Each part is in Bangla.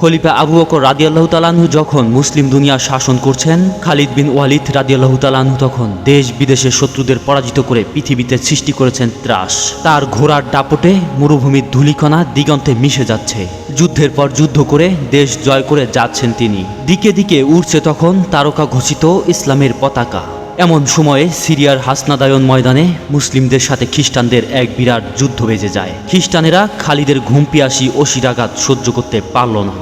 খলিফা আবু বকর রাদিয়াল্লাহ তালাহু যখন মুসলিম দুনিয়া শাসন করছেন, খালিদ বিন ওয়ালিদ রাদিয়াল্লাহ তালাহু তখন দেশ বিদেশের শত্রুদের পরাজিত করে পৃথিবীতে সৃষ্টি করেছেন ত্রাস। তার ঘোড়ার দাপটে মরুভূমির ধূলিকণা দিগন্তে মিশে যাচ্ছে। যুদ্ধের পর যুদ্ধ করে দেশ জয় করে যাচ্ছেন তিনি। দিকে দিকে উড়ছে তখন তারকা ঘোষিত ইসলামের পতাকা। এমন সময়ে সিরিয়ার হাসনাদায়ন ময়দানে মুসলিমদের সাথে খ্রিস্টানদের এক বিরাট যুদ্ধ বেজে যায়। খ্রিস্টানেরা খালিদের ঘুমপিয়াসি অশিরাঘাত সহ্য করতে পারল না।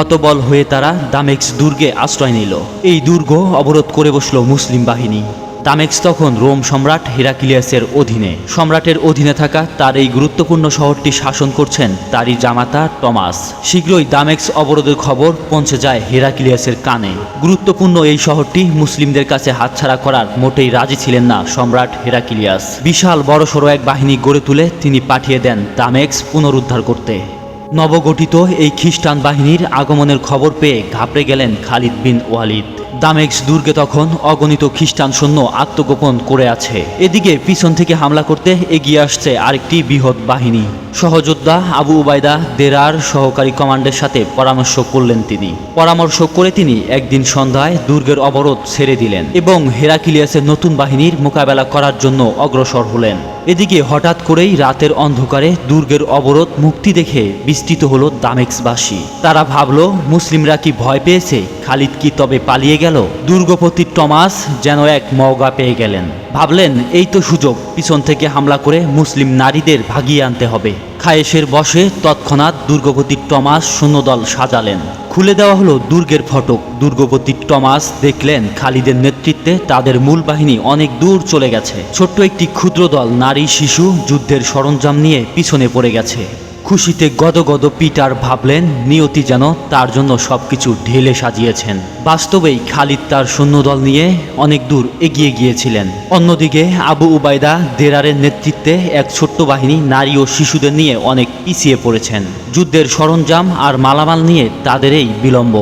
হতবল হয়ে তারা দামেক্স দুর্গে আশ্রয় নিল। এই দুর্গ অবরোধ করে বসল মুসলিম বাহিনী। দামেক্স তখন রোম সম্রাট হেরাকিলিয়াসের অধীনে। সম্রাটের অধীনে থাকা তার এই গুরুত্বপূর্ণ শহরটি শাসন করছেন তারই জামাতা টমাস। শীঘ্রই দামেক্স অবরোধের খবর পৌঁছে যায় হেরাকিলিয়াসের কানে। গুরুত্বপূর্ণ এই শহরটি মুসলিমদের কাছে হাতছাড়া করার মোটেই রাজি ছিলেন না সম্রাট হেরাকিলিয়াস। বিশাল বড়সড় এক বাহিনী গড়ে তুলে তিনি পাঠিয়ে দেন দামেক্স পুনরুদ্ধার করতে। নবগঠিত এই খ্রিস্টান বাহিনীর আগমনের খবর পেয়ে ঘাবড়ে গেলেন খালিদ বিন ওয়ালিদ। দামেক্স দুর্গে তখন অগণিত খ্রিস্টান সৈন্য আত্মগোপন করে আছে। এদিকে পিছন থেকে হামলা করতে এগিয়ে আসছে আরেকটি বৃহৎ বাহিনী। সহযোদ্ধা আবু উবায়দা দেরার সহকারী কমান্ডের সাথে পরামর্শ করলেন তিনি। পরামর্শ করে তিনি একদিন সন্ধ্যায় দুর্গের অবরোধ ছেড়ে দিলেন এবং হেরাকিলিয়াসের নতুন বাহিনীর মোকাবেলা করার জন্য অগ্রসর হলেন। এদিকে হঠাৎ করেই রাতের অন্ধকারে দুর্গের অবরোধ মুক্তি দেখে বিস্তৃত হল দামেক্সবাসী তারা ভাবল, মুসলিমরা কি ভয় পেয়েছে? খালিদ কি তবে পালিয়ে গেল? দুর্গপতি টমাস যেন এক মওগা পেয়ে গেলেন। ভাবলেন, এই তো সুযোগ, পিছন থেকে হামলা করে মুসলিম নারীদের ভাগিয়ে আনতে হবে। খায়েশের বসে তৎক্ষণাৎ দুর্গপতি টমাস সৈন্যদল সাজালেন। খুলে দেওয়া হলো দুর্গের ফটক। দুর্গপতি টমাস দেখলেন খালিদের নেতৃত্বে তাদের মূল বাহিনী অনেক দূর চলে গেছে। ছোট্ট একটি ক্ষুদ্র দল নারী শিশু যুদ্ধের সরঞ্জাম নিয়ে পিছনে পড়ে গেছে। খুশিতে গদগদ পিটার ভাবলেন, নিয়তি যেন তার জন্য সবকিছু ঢেলে সাজিয়েছেন। বাস্তবেই খালিদ তার সৈন্যদল নিয়ে অনেক দূর এগিয়ে গিয়েছিলেন। অন্যদিকে আবু উবায়দা দেরারের নেতৃত্বে এক ছোট্ট বাহিনী নারী ও শিশুদের নিয়ে অনেক পিছিয়ে পড়েছেন। যুদ্ধের সরঞ্জাম আর মালামাল নিয়ে তাদেরই বিলম্ব।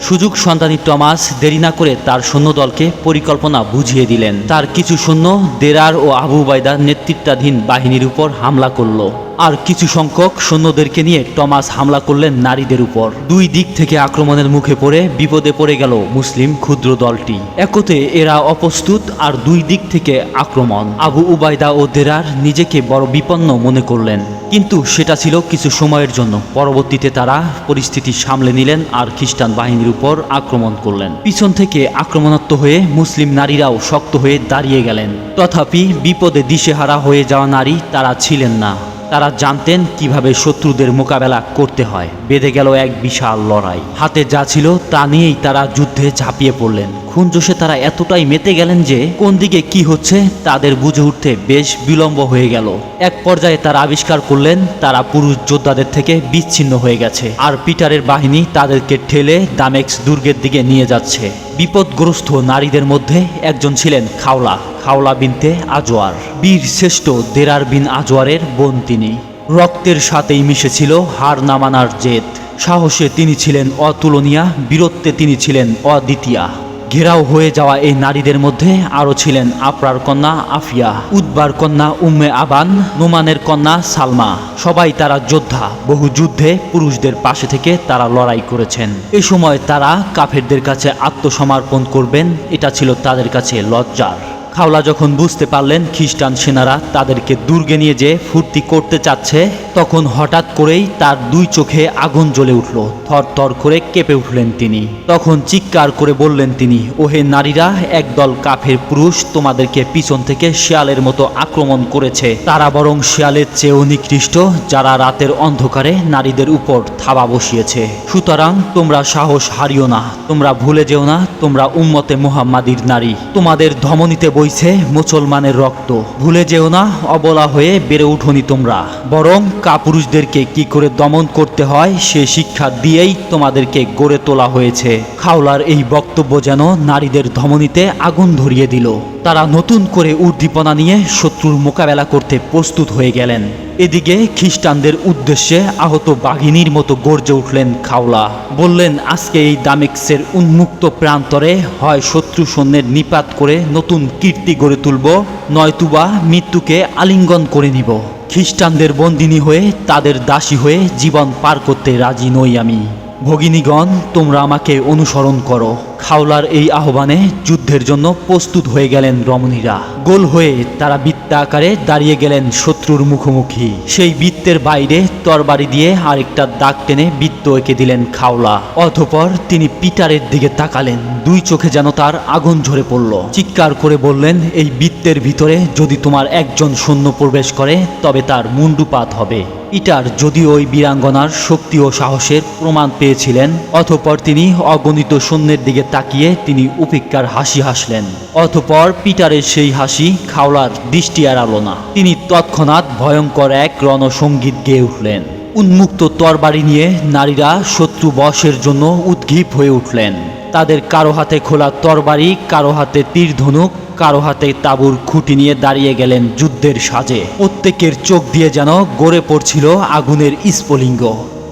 সুযোগ সন্তানী টমাস দেরি না করে তার সৈন্যদলকে পরিকল্পনা বুঝিয়ে দিলেন। তার কিছু সৈন্য দেরার ও আবু উবায়দার নেতৃত্বাধীন বাহিনীর উপর হামলা করল। আর কিছু সংখ্যক সৈন্যদেরকে নিয়ে টমাস হামলা করলেন নারীদের উপর। দুই দিক থেকে আক্রমণের মুখে পড়ে বিপদে পড়ে গেল মুসলিম ক্ষুদ্র দলটি। একতে এরা অপ্রস্তুত আর দুই দিক থেকে আক্রমণ। আবু উবায়দা ও দেরার নিজেকে বড় বিপন্ন মনে করলেন। কিন্তু সেটা ছিল কিছু সময়ের জন্য। পরবর্তীতে তারা পরিস্থিতি সামলে নিলেন আর খ্রিস্টান বাহিনীর উপর আক্রমণ করলেন। পিছন থেকে আক্রমণাত্মক হয়ে মুসলিম নারীরাও শক্ত হয়ে দাঁড়িয়ে গেলেন। তথাপি বিপদে দিশেহারা হয়ে যাওয়া নারী তারা ছিলেন না। তারা জানতেন কীভাবে শত্রুদের মোকাবেলা করতে হয়। বেঁধে গেল এক বিশাল লড়াই। হাতে যা ছিল তা নিয়েই তারা যুদ্ধে ঝাঁপিয়ে পড়লেন। খুন জোশে তারা এতটাই মেতে গেলেন যে, কোন দিকে কি হচ্ছে তাদের বুঝে উঠতে বেশ বিলম্ব হয়ে গেল। এক পর্যায়ে তারা আবিষ্কার করলেন, তারা পুরুষ যোদ্ধাদের থেকে বিচ্ছিন্ন হয়ে গেছে আর পিটারের বাহিনী তাদেরকে ঠেলে দামেক্স দুর্গের দিকে নিয়ে যাচ্ছে। বিপদগ্রস্ত নারীদের মধ্যে একজন ছিলেন খাওলা খাওলা বিনতে আজোয়ার। বীর শ্রেষ্ঠ দেরার বিন আজোয়ারের বোন তিনি। রক্তের সাথেই মিশেছিল হার নামানার জেদ। সাহসে তিনি ছিলেন অতুলনীয়া, বীরত্বে তিনি ছিলেন অদ্বিতীয়া। ঘেরাও হয়ে যাওয়া এই নারীদের মধ্যে আরও ছিলেন আপরার কন্যা আফিয়া, উদ্বার কন্যা উম্মে আবান, নোমানের কন্যা সালমা। সবাই তারা যোদ্ধা, বহু যুদ্ধে পুরুষদের পাশে থেকে তারা লড়াই করেছেন। এ সময় তারা কাফেরদের কাছে আত্মসমর্পণ করবেন, এটা ছিল তাদের কাছে লজ্জার। খাওলা যখন বুঝতে পারলেন খ্রিস্টান সেনারা তাদেরকে দুর্গে নিয়ে যে ফুর্তি করতে চাচ্ছে, তখন হঠাৎ করেই তার দুই চোখে আগুন জ্বলে উঠল। থর থর করে কেঁপে উঠলেন তিনি। তখন চিৎকার করে বললেন তিনি, ওহে নারীরা, একদল কাফের পুরুষ তোমাদেরকে পিছন থেকে শিয়ালের মতো আক্রমণ করেছে। তারা বরং শিয়ালের চেয়েও নিকৃষ্ট, যারা রাতের অন্ধকারে নারীদের উপর থাবা বসিয়েছে। সুতরাং তোমরা সাহস হারিও না, তোমরা ভুলে যেও না, তোমরা উম্মতে মুহাম্মাদির নারী। তোমাদের ধমনীতে বইছে মুসলমানের রক্ত। ভুলে যেও না, অবলা হয়ে বেড়ে উঠোনি তোমরা। বরং কাপুরুষদেরকে কি করে দমন করতে হয়, সে শিক্ষা দিয়েই তোমাদেরকে গড়ে তোলা হয়েছে। খাওলার এই বক্তব্য যেন নারীদের ধমনীতে আগুন ধরিয়ে দিল। তারা নতুন করে উদ্দীপনা নিয়ে শত্রুর মোকাবেলা করতে প্রস্তুত হয়ে গেলেন। এদিকে খ্রিস্টানদের উদ্দেশ্যে আহত বাঘিনীর মতো গর্জে উঠলেন খাওলা। বললেন, আজকে এই দামেক্সের উন্মুক্ত প্রান্তরে হয় শত্রু সৈন্যের নিপাত করে নতুন কীর্তি গড়ে তুলব, নয়তুবা মৃত্যুকে আলিঙ্গন করে নিব। খ্রিস্টানদের বন্দিনী হয়ে তাদের দাসী হয়ে জীবন পার করতে রাজি নই আমি। ভগিনীগণ, তোমরা আমাকে অনুসরণ করো। খাওলার এই আহ্বানে যুদ্ধের জন্য প্রস্তুত হয়ে গেলেন রমণীরা। গোল হয়ে তারা বৃত্তা আকারে দাঁড়িয়ে গেলেন শত্রুর মুখোমুখি। সেই বৃত্তের বাইরে তরবারি দিয়ে আরেকটা দাগ টেনে বৃত্ত এঁকে দিলেন খাওলা। অতপর তিনি পিটারের দিকে তাকালেন। দুই চোখে যেন তার আগুন ঝরে পড়ল। চিৎকার করে বললেন, এই বৃত্তের ভিতরে যদি তোমার একজন সৈন্য প্রবেশ করে, তবে তার মুন্ডুপাত হবে। পিটার যদিও ওই বীরাঙ্গনার শক্তি ও সাহসের প্রমাণ পেয়েছিলেন অথপর তিনি অগণিত সৈন্যের দিকে তাকিয়ে তিনি উপেক্ষার হাসি হাসলেন। অথপর পিটারের সেই হাসি খাওলার দৃষ্টি এড়ালো না। তিনি তৎক্ষণাৎ ভয়ঙ্কর এক রণসঙ্গীত গেয়ে উঠলেন। উন্মুক্ত তরবারি নিয়ে নারীরা শত্রু বশের জন্য উদ্ঘীপ হয়ে উঠলেন। তাদের কারও হাতে খোলা তরবারি, কারও হাতে তীর ধনুক, কারও হাতে তাবুর খুঁটি নিয়ে দাঁড়িয়ে গেলেন যুদ্ধের সাজে। প্রত্যেকের চোখ দিয়ে যেন গড়ে পড়ছিল আগুনের স্ফুলিঙ্গ।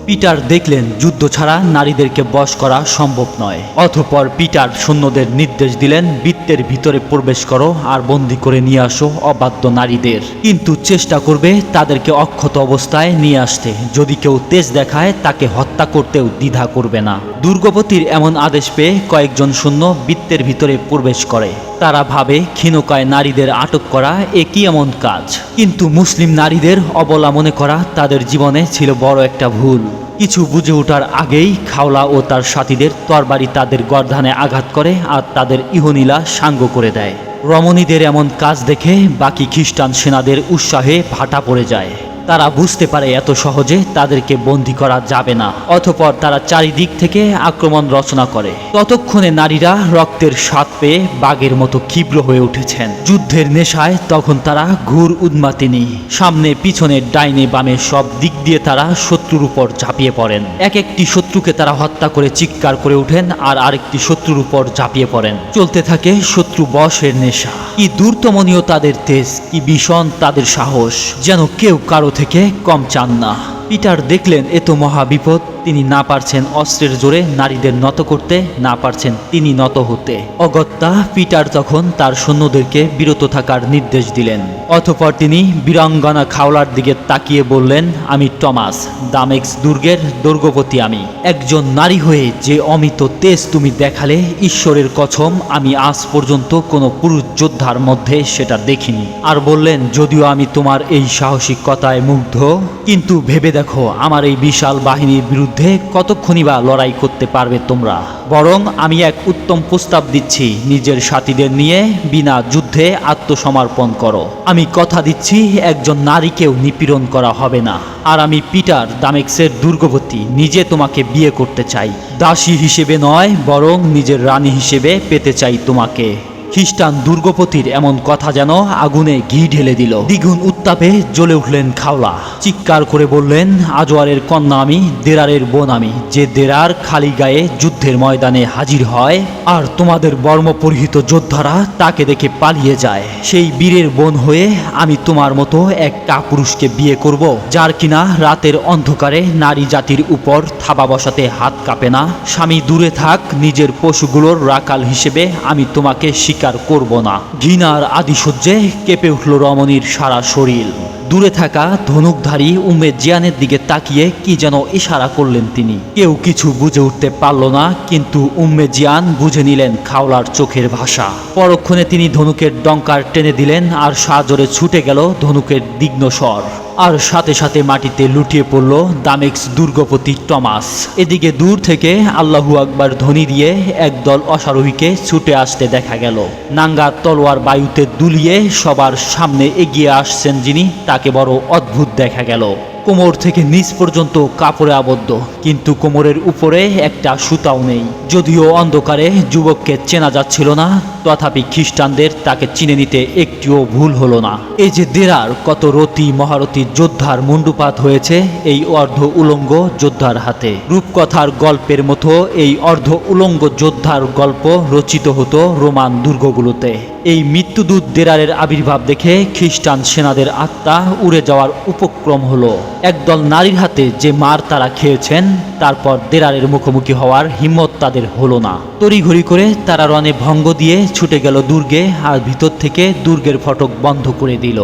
পিটার দেখলেন যুদ্ধ ছাড়া নারীদেরকে বশ করা সম্ভব নয়। অতঃপর পিটার সৈন্যদের নির্দেশ দিলেন, বৃত্তের ভিতরে প্রবেশ করো আর বন্দি করে নিয়ে আসো অবাধ্য নারীদের। কিন্তু চেষ্টা করবে তাদেরকে অক্ষত অবস্থায় নিয়ে আসতে। যদি কেউ তেজ দেখায়, তাকে হত্যা করতেও দ্বিধা করবে না। দুর্গপতির এমন আদেশ পেয়ে কয়েকজন সৈন্য বৃত্তের ভিতরে প্রবেশ করে। তারা ভাবে, ক্ষীণকায় নারীদের আটক করা একই এমন কাজ। কিন্তু মুসলিম নারীদের অবলা মনে করা তাদের জীবনে ছিল বড় একটা ভুল। কিছু বুঝে ওঠার আগেই খাওলা ও তার সাথীদের তরবারি তাদের গর্ধানে আঘাত করে আর তাদের ইহনীলা সাঙ্গ করে দেয়। রমণীদের এমন কাজ দেখে বাকি খ্রিস্টান সেনাদের উৎসাহে ভাটা পড়ে যায়। তারা বুঝতে পারে এত সহজে তাদেরকে বন্দি করা যাবে না। অতপর তারা চারিদিক থেকে আক্রমণ রচনা করে। ততক্ষণে নারীরা রক্তের স্বাদ পেয়ে বাঘের মতো ক্ষিপ্র হয়ে উঠেছেন। যুদ্ধের নেশায় তখন তারা ঘুর উন্মাতিনী। সামনে পিছনে ডাইনে বামে সব দিক দিয়ে তারা শত্রুর উপর ঝাঁপিয়ে পড়েন। এক একটি শত্রুকে তারা হত্যা করে চিৎকার করে ওঠেন আর আরেকটি শত্রুর উপর ঝাঁপিয়ে পড়েন। চলতে থাকে শত্রু বশের নেশা। কি দূরতমনীয় তাদের তেজ, কি ভীষণ তাদের সাহস। যেন কেউ কারও থেকে কম চান না। পিটার দেখলেন, এ তো মহা বিপদ। তিনি না পারছেন অস্ত্রের জোরে নারীদের নত করতে, না পারছেন তিনি নত হতে। অগত্যা পিটার তখন তার সৈন্যদেরকে বিরত থাকার নির্দেশ দিলেন। অথপর তিনি বীরাঙ্গনা খাওলার দিকে তাকিয়ে বললেন, আমি টমাস, দামেক্স দুর্গের দুর্গপতি আমি। একজন নারী হয়ে যে অমিত তেজ তুমি দেখালে, ঈশ্বরের কছম আমি আজ পর্যন্ত কোনো পুরুষ যোদ্ধার মধ্যে সেটা দেখিনি। আর বললেন, যদিও আমি তোমার এই সাহসিকতায় মুগ্ধ, কিন্তু ভেবে দেখো, আমার এই বিশাল বাহিনীর বিরুদ্ধে কতক্ষণই বা লড়াই করতে পারবে তোমরা? বরং আমি এক উত্তম প্রস্তাব দিচ্ছি, নিজের সাথীদের নিয়ে বিনা যুদ্ধে আত্মসমর্পণ করো। আমি কথা দিচ্ছি, একজন নারীকেও নিপীড়ন করা হবে না। আর আমি পিটার দামেক্সের দুর্গবতী, নিজে তোমাকে বিয়ে করতে চাই। দাসী হিসেবে নয়, বরং নিজের রানী হিসেবে পেতে চাই তোমাকে। খ্রিস্টান দুর্গপতির এমন কথা যেন আগুনে ঘি ঢেলে দিল। দ্বিগুণ উত্তাপে জ্বলে উঠলেন খাওলা। চিৎকার করে বললেন আজোয়ারের কন্যা আমি, দেরারের বোন আমি। যে দেরার খালি গায়ে যুদ্ধের ময়দানে হাজির হয়, আর তোমাদের বর্ম পরিহিত যোদ্ধারা তাকে দেখে পালিয়ে যায়। সেই বীরের বোন হয়ে আমি তোমার মতো এক কাপুরুষকে বিয়ে করব, যার কিনা রাতের অন্ধকারে নারী জাতির উপর থাবা বসাতে হাত কাঁপে না। স্বামী দূরে থাক, নিজের পশুগুলোর রাকাল হিসেবে আমি তোমাকে স্বীকার করব না। ঘৃণার আদিশয্যে কেঁপে উঠল রমণীর সারা শরীর। দূরে থাকা ধনুকধারী উম্মে জিয়ানের দিকে তাকিয়ে কি যেন ইশারা করলেন তিনি। কেউ কিছু বুঝে উঠতে পারল না, কিন্তু উম্মে জিয়ান বুঝে নিলেন খাওলার চোখের ভাষা। পরক্ষণে তিনি ধনুকের ডঙ্কার টেনে দিলেন আর সাজরে ছুটে গেল ধনুকের দিগ্ন স্বর। আর সাথে সাথে মাটিতে লুটিয়ে পড়ল দামেক্স দুর্গপতি টমাস। এদিকে দূর থেকে আল্লাহু আকবার ধ্বনি দিয়ে একদল অশ্বারোহীকে ছুটে আসতে দেখা গেল। নাঙ্গা তলোয়ার বায়ুতে দুলিয়ে সবার সামনে এগিয়ে আসছেন যিনি তাকে বড় অদ্ভুত দেখা গেল। কোমর থেকে নিচ পর্যন্ত কাপড়ে আবদ্ধ, কিন্তু কোমরের উপরে একটা সুতাও নেই। যদিও অন্ধকারে যুবককে চেনা যাচ্ছিল না, তথাপি খ্রিস্টানদের তাকে চিনে নিতে একটিও ভুল হলো না। এই যে দেরার কত রতি মহারথী যোদ্ধার মুন্ডুপাত হয়েছে, এই অর্ধ উলঙ্গ যোদ্ধার হাতে। রূপকথার গল্পের মতো এই অর্ধ উলঙ্গ যোদ্ধার গল্প রচিত হতো রোমান দুর্গগুলোতে। এই মৃত্যুদূত দেরারের আবির্ভাব দেখে খ্রিস্টান সেনাদের আত্মা উড়ে যাওয়ার উপক্রম হলো। একদল নারীর হাতে যে মার তারা খেয়েছেন, তারপর দেরারের মুখোমুখি হওয়ার হিম্মত তাদের হলো না। তড়িঘড়ি করে তারা রণে ভঙ্গ দিয়ে ছুটে গেল দুর্গে আর ভিতর থেকে দুর্গের ফটক বন্ধ করে দিল।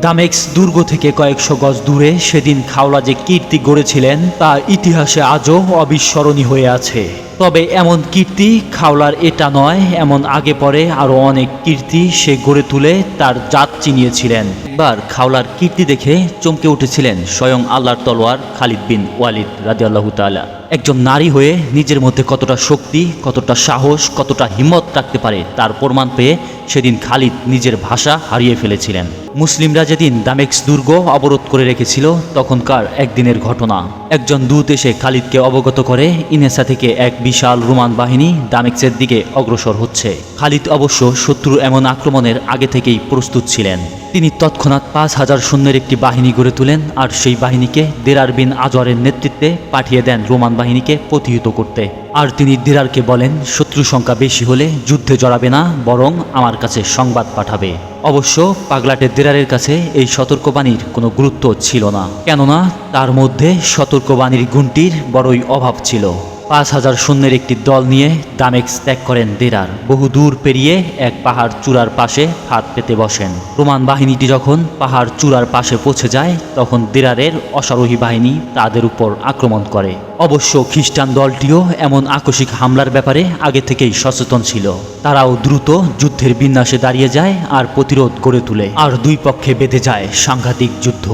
দামেক্স দুর্গ থেকে কয়েকশো গজ দূরে সেদিন খাওলা যে কীর্তি গড়েছিলেন, তা ইতিহাসে আজও অবিস্মরণীয় হয়ে আছে। তবে এমন কীর্তি খাওলার এটা নয়, এমন আগে পরে আরও অনেক কীর্তি সে গড়ে তুলে তার জাত চিনিয়েছিলেন। একবার খাওলার কীর্তি দেখে চমকে উঠেছিলেন স্বয়ং আল্লাহর তলোয়ার খালিদ বিন ওয়ালিদ রাজিয়াল্লাহ তাআলা। একজন নারী হয়ে নিজের মধ্যে কতটা শক্তি, কতটা সাহস, কতটা হিম্মত রাখতে পারে তার প্রমাণ পেয়ে সেদিন খালিদ নিজের ভাষা হারিয়ে ফেলেছিলেন। মুসলিমরা যেদিন দামেক্স দুর্গ অবরোধ করে রেখেছিল, তখনকার একদিনের ঘটনা। একজন দূত এসে খালিদকে অবগত করে, ইনেসা থেকে এক বিশাল রোমান বাহিনী দামেক্সের দিকে অগ্রসর হচ্ছে। খালিদ অবশ্য শত্রুর এমন আক্রমণের আগে থেকেই প্রস্তুত ছিলেন। তিনি তৎক্ষণাৎ পাঁচ হাজার সৈন্যের একটি বাহিনী গড়ে তোলেন, আর সেই বাহিনীকে দেরার বিন আজরের নেতৃত্বে পাঠিয়ে দেন রোমান বাহিনীকে প্রতিহিত করতে। আর তিনি দিরারকে বলেন, শত্রু সংখ্যা বেশি হলে যুদ্ধে জড়াবে না, বরং আমার কাছে সংবাদ পাঠাবে। অবশ্য পাগলাটে দিরারের কাছে এই সতর্কবাণীর কোনো গুরুত্ব ছিল না। কেননা তার মধ্যে সতর্কবাণীর গুণটির বড়ই অভাব ছিল। পাঁচ হাজার সৈন্যের একটি দল নিয়ে দামেক্স ত্যাগ করেন দেরার। বহু দূর পেরিয়ে এক পাহাড় চূড়ার পাশে হাত পেতে বসেন। রোমান বাহিনীটি যখন পাহাড় চূড়ার পাশে পৌঁছে যায়, তখন দেরারের অশ্বারোহী বাহিনী তাদের উপর আক্রমণ করে। অবশ্য খ্রিস্টান দলটিও এমন আকস্মিক হামলার ব্যাপারে আগে থেকেই সচেতন ছিল। তারাও দ্রুত যুদ্ধের বিন্যাসে দাঁড়িয়ে যায় আর প্রতিরোধ গড়ে তোলে আর দুই পক্ষে বেঁধে যায় সাংঘাতিক যুদ্ধ।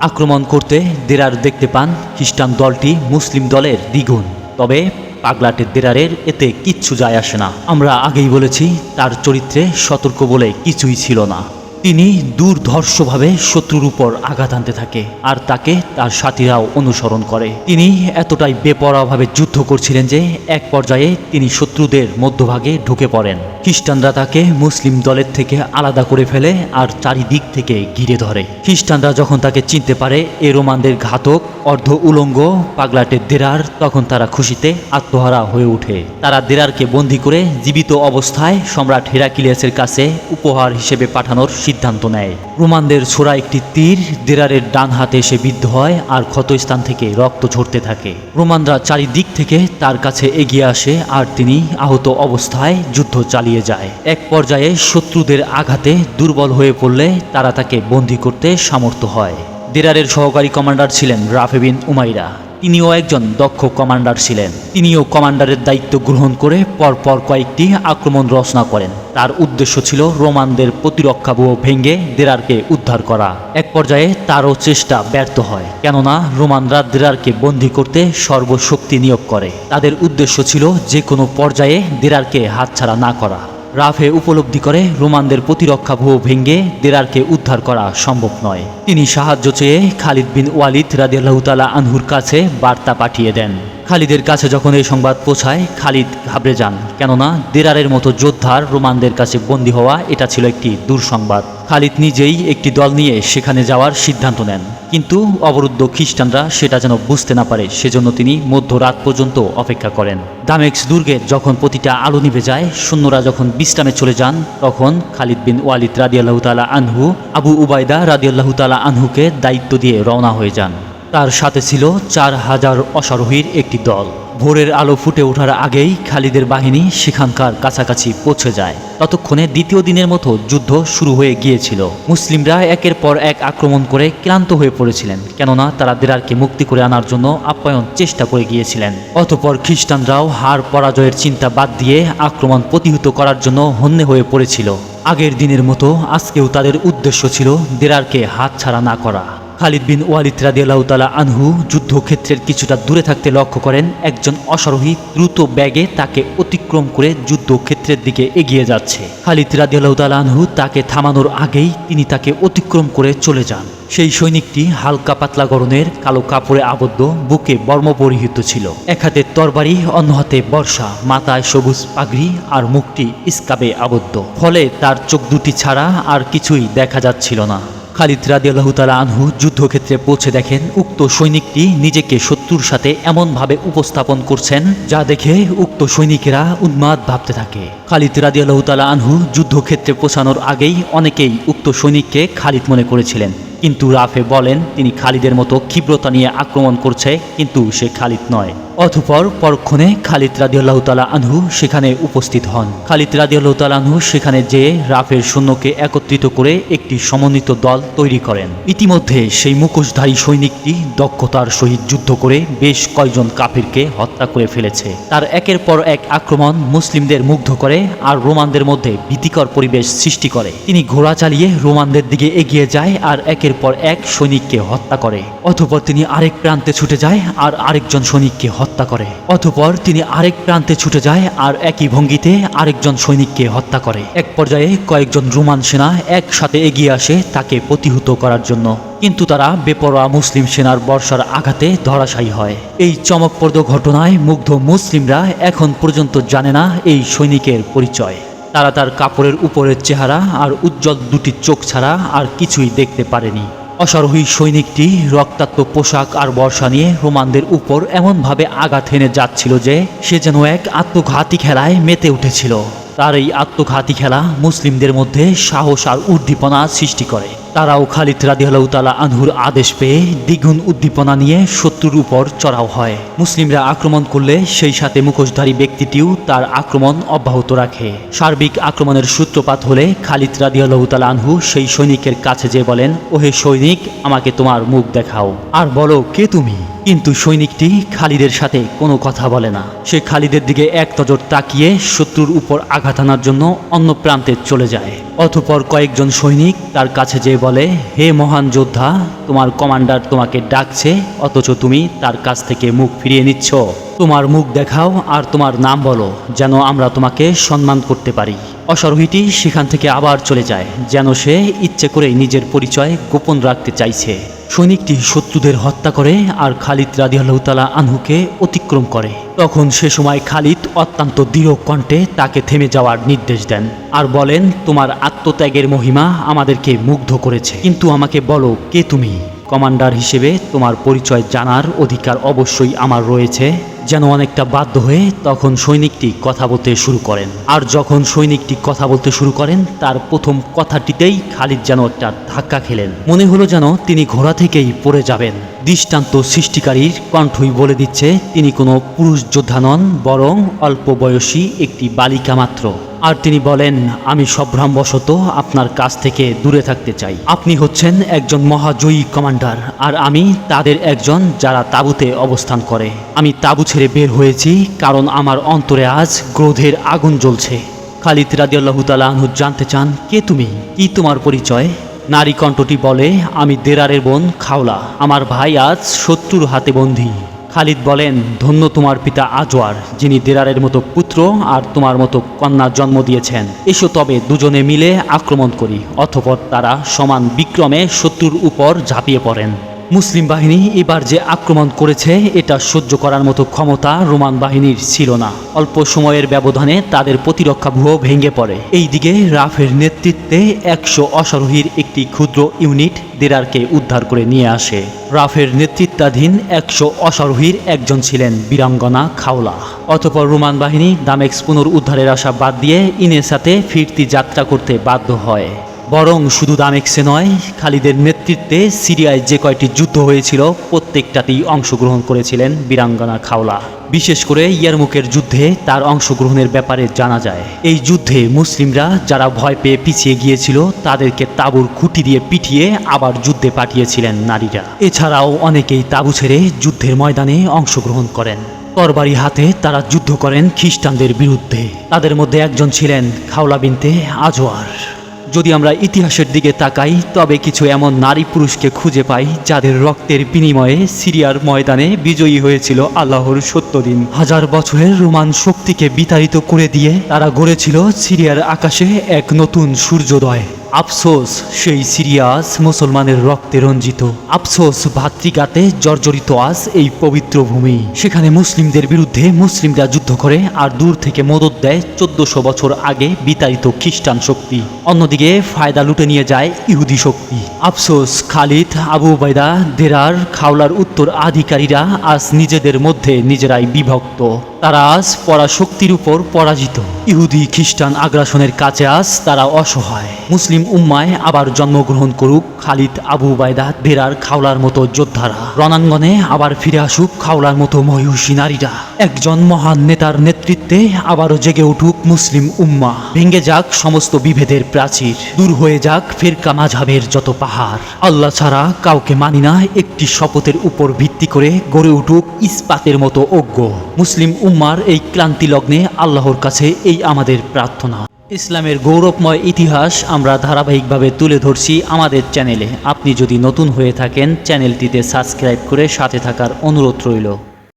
আক্রমণ করতে দেরার দেখতে পান খ্রিস্টান দলটি মুসলিম দলের দ্বিগুণ। তবে পাগলাটের দেরারের এতে কিচ্ছু যায় আসে না। আমরা আগেই বলেছি, তার চরিত্রে সতর্ক বলে কিছুই ছিল না। তিনি দুর্ধর্ষভাবে শত্রুর উপর আঘাত আনতে থাকে, আর তাকে তার সাথীরাও অনুসরণ করে। তিনি এতটাই বেপরোয়াভাবে যুদ্ধ করছিলেন যে, এক পর্যায়ে তিনি শত্রুদের মধ্যভাগে ঢুকে পড়েন। খ্রিস্টানরা তাকে মুসলিম দলের থেকে আলাদা করে ফেলে আর চারিদিক থেকে ঘিরে ধরে। খ্রিস্টানরা যখন তাকে চিনতে পারে, এ রোমানদের ঘাতক, অর্ধ উলঙ্গ পাগলাটের দেরার, তখন তারা খুশিতে আত্মহারা হয়ে ওঠে। তারা দেরারকে বন্দি করে জীবিত অবস্থায় সম্রাট হেরাকিলিয়াসের কাছে উপহার হিসেবে পাঠানোর সিদ্ধান্ত নেয়। রোমানদের ছোড়া একটি তীর দেরারের ডান হাতে এসে বিদ্ধ হয় আর ক্ষতস্থান থেকে রক্ত ঝরতে থাকে। রোমানরা চারিদিক থেকে তার কাছে এগিয়ে আসে আর তিনি আহত অবস্থায় যুদ্ধ চালিয়ে যায়। এক পর্যায়ে শত্রুদের আঘাতে দুর্বল হয়ে পড়লে তারা তাকে বন্দী করতে সামর্থ্য হয়। দেরারের সহকারী কমান্ডার ছিলেন রাফেবিন উমাইরা। তিনিও একজন দক্ষ কমান্ডার ছিলেন। তিনিও কমান্ডারের দায়িত্ব গ্রহণ করে পরপর কয়েকটি আক্রমণ রচনা করেন। তার উদ্দেশ্য ছিল রোমানদের প্রতিরক্ষাব্যূহ ভেঙে দেরারকে উদ্ধার করা। এক পর্যায়ে তারও চেষ্টা ব্যর্থ হয়, কেননা রোমানরা দেরারকে বন্দী করতে সর্বশক্তি নিয়োগ করে। তাদের উদ্দেশ্য ছিল যে কোনো পর্যায়ে দেরারকে হাতছাড়া না করা। রাফে উপলব্ধি করে রোমানদের প্রতিরক্ষা ভূ ভেঙ্গে দেরারকে উদ্ধার করা সম্ভব নয়। তিনি সাহায্য চেয়ে খালিদ বিন ওয়ালিদ রাজিয়াল্লাহতালা আনহুর কাছে বার্তা পাঠিয়ে দেন। খালিদের কাছে যখন এই সংবাদ পৌঁছায়, খালিদ ঘাবড়ে যান। কেননা, দেরারের মতো যোদ্ধার রোমানদের কাছে বন্দী হওয়া এটা ছিল একটি দুঃসংবাদ। খালিদ নিজেই একটি দল নিয়ে সেখানে যাওয়ার সিদ্ধান্ত নেন। কিন্তু অবরুদ্ধ খ্রিস্টানরা সেটা যেন বুঝতে না পারে, সেজন্য তিনি মধ্যরাত পর্যন্ত অপেক্ষা করেন। দামেক্স দুর্গের যখন প্রতিটা আলো নিভে যায়, সৈন্যরা যখন বিশ্রামে চলে যান, তখন খালিদ বিন ওয়ালিদ রাদিয়াল্লাহু তাআলা আনহু, আবু উবাইদা রাদিয়াল্লাহু তাআলা আনহুকে দায়িত্ব দিয়ে রওনা হয়ে যান। তার সাথে ছিল চার হাজার অশ্বারোহীর একটি দল। ভোরের আলো ফুটে ওঠার আগেই খালিদের বাহিনী সেখানকার কাছাকাছি পৌঁছে যায়। ততক্ষণে দ্বিতীয় দিনের মতো যুদ্ধ শুরু হয়ে গিয়েছিল। মুসলিমরা একের পর এক আক্রমণ করে ক্লান্ত হয়ে পড়েছিলেন, কেননা তারা দেরারকে মুক্তি করে আনার জন্য আপ্যায়ন চেষ্টা করে গিয়েছিলেন। অতপর খ্রিস্টানরাও হার পরাজয়ের চিন্তা বাদ দিয়ে আক্রমণ প্রতিহত করার জন্য হন্যে হয়ে পড়েছিল। আগের দিনের মতো আজকেও তাদের উদ্দেশ্য ছিল দেরারকে হাত ছাড়া না করা। খালিদ বিন ওয়ালিদ রাদিয়াল্লাহু তাআলা আনহু যুদ্ধক্ষেত্রের কিছুটা দূরে থাকতে লক্ষ্য করেন, একজন অসারোহী দ্রুত ব্যাগে তাকে অতিক্রম করে যুদ্ধক্ষেত্রের দিকে এগিয়ে যাচ্ছে। খালিদ রাদিয়াল্লাহু তাআলা আনহু তাকে থামানোর আগেই তিনি তাকে অতিক্রম করে চলে যান। সেই সৈনিকটি হালকা পাতলা গরনের কালো কাপড়ে আবদ্ধ বুকে বর্ম পরিহিত ছিল। এক হাতে তরবারি, অন্য হাতে বর্ষা, মাথায় সবুজ পাগড়ি আর মুখটি ইস্কাবে আবদ্ধ। ফলে তার চোখ দুটি ছাড়া আর কিছুই দেখা যাচ্ছিল না। খালিদ রাদিয়াল্লাহু তাআলা আনহু যুদ্ধক্ষেত্রে পৌঁছে দেখেন, উক্ত সৈনিকটি নিজেকে শত্রুর সাথে এমনভাবে উপস্থাপন করছেন, যা দেখে উক্ত সৈনিকেরা উন্মাদ ভাবতে থাকে। খালিদ রাদিয়াল্লাহু তাআলা আনহু যুদ্ধক্ষেত্রে পৌঁছানোর আগেই অনেকেই উক্ত সৈনিককে খালিদ মনে করেছিলেন। কিন্তু রাফে বলেন, তিনি খালিদের মতো ক্ষিপ্রতা নিয়ে আক্রমণ করছে, কিন্তু সে খালিদ নয়। অতঃপর পরক্ষণে খালিদ রাদিয়াল্লাহু তাআলা আনহু সেখানে উপস্থিত হন। খালিদ রাদিয়াল্লাহু তাআলা আনহু সেখানে যে রাফের সৈন্যকে একত্রিত করে একটি সমন্বিত দল তৈরি করেন। ইতিমধ্যে সেই মুখোশধারী সৈনিকটি দক্ষতার সহিত যুদ্ধ করে বেশ কয়েকজন কাফিরকে হত্যা করে ফেলেছে। তার একের পর এক আক্রমণ মুসলিমদের মুগ্ধ করে আর রোমানদের মধ্যে ভীতিকর পরিবেশ সৃষ্টি করে। তিনি ঘোড়া চালিয়ে রোমানদের দিকে এগিয়ে যায় আর একের পর এক সৈনিককে হত্যা করে। অতঃপর তিনি আরেক প্রান্তে ছুটে যায় আর আরেকজন সৈনিককে হত্যা করে। অতঃপর তিনি আরেক প্রান্তে ছুটে যায় আর একই ভঙ্গিতে আরেকজন সৈনিককে হত্যা করে। এক পর্যায়ে কয়েকজন রোমান সেনা একসাথে এগিয়ে আসে তাকে প্রতিহত করার জন্য। কিন্তু তারা বেপরোয়া মুসলিম সেনার বর্ষার আঘাতে ধরাশায়ী হয়। এই চমকপ্রদ ঘটনায় মুগ্ধ মুসলিমরা এখন পর্যন্ত জানে না এই সৈনিকের পরিচয়। তারা তার কাপড়ের উপরের চেহারা আর উজ্জ্বল দুটি চোখ ছাড়া আর কিছুই দেখতে পারেনি। অসারোহী সৈনিকটি রক্তাক্ত পোশাক আর বর্ষা নিয়ে রোমানদের উপর এমনভাবে আঘাত হেনে যাচ্ছিল যে সে যেন এক আত্মঘাতী খেলায় মেতে উঠেছিল। তার এই আত্মঘাতী খেলা মুসলিমদের মধ্যে সাহস আর উদ্দীপনা সৃষ্টি করে। তারাও খালিদ রাদিয়াল্লাহু তাআলা আনহুর আদেশ পেয়ে দ্বিগুণ উদ্দীপনা নিয়ে শত্রুর উপর চড়াও হয়। মুসলিমরা আক্রমণ করলে সেই সাথে মুখোশধারী ব্যক্তিটিও তার আক্রমণ অব্যাহত রাখে। সার্বিক আক্রমণের সূত্রপাত হলে খালিদ রাদিয়াল্লাহু তাআলা আনহু সেই সৈনিকের কাছে যে বলেন, ওহে সৈনিক, আমাকে তোমার মুখ দেখাও। আর বলো, কে তুমি? কিন্তু সৈনিকটি খালিদের সাথে কোনো কথা বলে না। সে খালিদের দিকে এক নজর তাকিয়ে শত্রুর উপর আঘাত আনার জন্য অন্য প্রান্তে চলে যায়। অতঃপর কয়েকজন সৈনিক তার কাছে যেয়ে বলে, হে মহান যোদ্ধা, তোমার কমান্ডার তোমাকে ডাকছে, অথচ তুমি তার কাছ থেকে মুখ ফিরিয়ে নিচ্ছ। তোমার মুখ দেখাও আর তোমার নাম বলো, যেন আমরা তোমাকে সম্মান করতে পারি। অশ্বারোহীটি সেখান থেকে আবার চলে যায়, যেন সে ইচ্ছে করে নিজের পরিচয় গোপন রাখতে চাইছে। সৈনিকটি শত্রুদের হত্যা করে আর খালিদ রাদিয়াল্লাহু তাআলা আনহুকে অতিক্রম করে। তখন সে সময় খালিদ অত্যন্ত দৃঢ় কণ্ঠে তাকে থেমে যাওয়ার নির্দেশ দেন আর বলেন, তোমার আত্মত্যাগের মহিমা আমাদেরকে মুগ্ধ করেছে। কিন্তু আমাকে বলো, কে তুমি? কমান্ডার হিসেবে তোমার পরিচয় জানার অধিকার অবশ্যই আমার রয়েছে। যেন অনেকটা বাধ্য হয়ে তখন সৈনিকটি কথা বলতে শুরু করেন। আর যখন সৈনিকটি কথা বলতে শুরু করেন, তার প্রথম কথাটিতেই খালিদ যেন একটা ধাক্কা খেলেন। মনে হলো যেন তিনি ঘোড়া থেকেই পড়ে যাবেন। দৃষ্টান্ত সৃষ্টিকারীর কণ্ঠই বলে দিচ্ছে, তিনি কোনো পুরুষ যোদ্ধা নন, বরং অল্প বয়সী একটি বালিকা মাত্র। আর তিনি বলেন, আমি সম্ভ্রমবশত আপনার কাছ থেকে দূরে থাকতে চাই। আপনি হচ্ছেন একজন মহাজয়ী কমান্ডার, আর আমি তাদের একজন যারা তাঁবুতে অবস্থান করে। আমি তাঁবু ছেড়ে বের হয়েছি, কারণ আমার অন্তরে আজ ক্রোধের আগুন জ্বলছে। খালিদ রাদিয়াল্লাহু তাআলা আনহু জানতে চান, কে তুমি? কি তোমার পরিচয়? নারী কণ্ঠটি বলে, আমি দেরারের বোন খাওলা। আমার ভাই আজ শত্রুর হাতে বন্দী। খালিদ বলেন, ধন্য তোমার পিতা আজওয়ার, যিনি দেরারের মতো পুত্র আর তোমার মতো কন্যার জন্ম দিয়েছেন। এসো তবে দুজনে মিলে আক্রমণ করি অথপর তারা সমান বিক্রমে শত্রুর উপর ঝাঁপিয়ে পড়েন। মুসলিম বাহিনী এবার যে আক্রমণ করেছে, এটা সহ্য করার মতো ক্ষমতা রোমান বাহিনীর ছিল না। অল্প সময়ের ব্যবধানে তাদের প্রতিরক্ষা ভূ ভেঙে পড়ে। এইদিকে রাফের নেতৃত্বে একশো অশ্বারোহীর একটি ক্ষুদ্র ইউনিট দেরারকে উদ্ধার করে নিয়ে আসে। রাফের নেতৃত্বাধীন একশো অশ্বারোহীর একজন ছিলেন বীরাঙ্গনা খাওলা। অতপর রোমান বাহিনী দামেক্স পুনরুদ্ধারের আশা বাদ দিয়ে ইনেসাতে ফিরতি যাত্রা করতে বাধ্য হয়। বরং শুধু দামেক্সে নয়, খালিদের নেতৃত্বে সিরিয়ায় যে কয়টি যুদ্ধ হয়েছিল, প্রত্যেকটাতেই অংশগ্রহণ করেছিলেন বীরাঙ্গনা খাওলা। বিশেষ করে ইয়ারমুকের যুদ্ধে তার অংশগ্রহণের ব্যাপারে জানা যায়। এই যুদ্ধে মুসলিমরা যারা ভয় পেয়ে পিছিয়ে গিয়েছিল, তাদেরকে তাঁবুর খুঁটি দিয়ে পিটিয়ে আবার যুদ্ধে পাঠিয়েছিলেন নারীরা। এছাড়াও অনেকেই তাঁবু ছেড়ে যুদ্ধের ময়দানে অংশগ্রহণ করেন। তরবারি হাতে তারা যুদ্ধ করেন খ্রিস্টানদের বিরুদ্ধে। তাদের মধ্যে একজন ছিলেন খাওলা বিনতে আজওয়ার যদি আমরা ইতিহাসের দিকে তাকাই, তবে কিছু এমন নারী পুরুষকে খুঁজে পাই যাদের রক্তের বিনিময়ে সিরিয়ার ময়দানে বিজয়ী হয়েছিল আল্লাহর সত্য দিন হাজার বছরের রোমান শক্তিকে বিতাড়িত করে দিয়ে তারা গড়েছিল সিরিয়ার আকাশে এক নতুন সূর্যোদয়। আফসোস, সেই সিরিয়াস মুসলমানের রক্তে রঞ্জিত। আফসোস ভাতৃঘাতে জর্জরিত আজ এই পবিত্র ভূমি। সেখানে মুসলিমদের বিরুদ্ধে মুসলিমরা যুদ্ধ করে আর দূর থেকে মদত দেয় চোদ্দশো বছর আগে বিতাড়িত খ্রিস্টান শক্তি। অন্যদিকে ফায়দা লুটে নিয়ে যায় ইহুদি শক্তি। আফসোস, খালিদ, আবু বাইদা দেরার, খাওলার উত্তর আধিকারীরা আজ নিজেদের মধ্যে নিজেরাই বিভক্ত। তারা আজ পরাশক্তির উপর পরাজিত। ইহুদি খ্রিস্টান আগ্রাসনের কাছে আজ তারা অসহায়। মুসলিম উম্মায় আবার জন্মগ্রহণ করুক খালিদ আবু বায়দা বেরার খাওলার মতো যোদ্ধারা। রণাঙ্গনে আবার ফিরে আসুক খাওলার মতো মহিষী নারীরা। একজন মহান নেতার নেতৃত্বে আবারও জেগে উঠুক মুসলিম উম্মা। ভেঙে যাক সমস্ত বিভেদের প্রাচীর। দূর হয়ে যাক ফেরকা মাঝাবের যত পাহাড়। আল্লাহ ছাড়া কাউকে মানি না, একটি শপথের উপর ভিত্তি করে গড়ে উঠুক ইস্পাতের মতো অজ্ঞ। মুসলিম উম্মার এই ক্লান্তি লগ্নে আল্লাহর কাছে এই আমাদের প্রার্থনা। ইসলামের গৌরবময় ইতিহাস আমরা ধারাবাহিকভাবে তুলে ধরছি আমাদের চ্যানেলে। আপনি যদি নতুন হয়ে থাকেন, চ্যানেলটিতে সাবস্ক্রাইব করে সাথে থাকার অনুরোধ রইল।